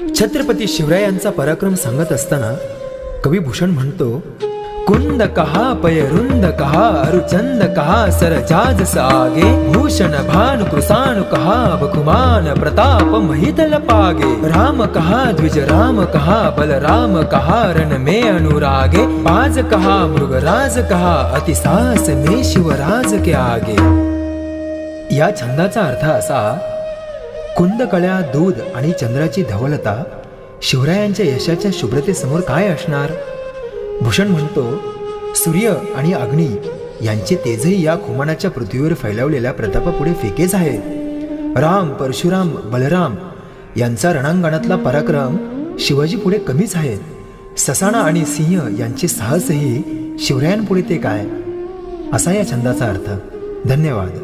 छत्रपती शिवरायांचा पराक्रम सांगत असताना कवी भूषण म्हणतो कुंद कहा पयरुंद कहा अरुचंद कहा सरजाज सागे भूषण भान कृसान कहा बकुमान प्रताप महितल पागे राम कहा द्विज राम कहा बलराम कहा रण में अनुरागे पाज कहा मृगराज कहा अतिसास में शिवराज के आगे. या छंदाचा अर्थ असा कुंदकळ्या दूध आणि चंद्राची धवलता शिवरायांच्या यशाच्या शुभ्रतेसमोर काय असणार? भूषण म्हणतो सूर्य आणि अग्नी यांचे तेजही या खुमानाच्या पृथ्वीवर फैलावलेल्या प्रतापापुढे फेकेच आहेत. राम परशुराम बलराम यांचा रणांगणातला पराक्रम शिवाजी पुढे कमीच आहे ससाणा आणि सिंह यांचे साहसही शिवरायांपुढे ते काय? असा या छंदाचा अर्थ. धन्यवाद.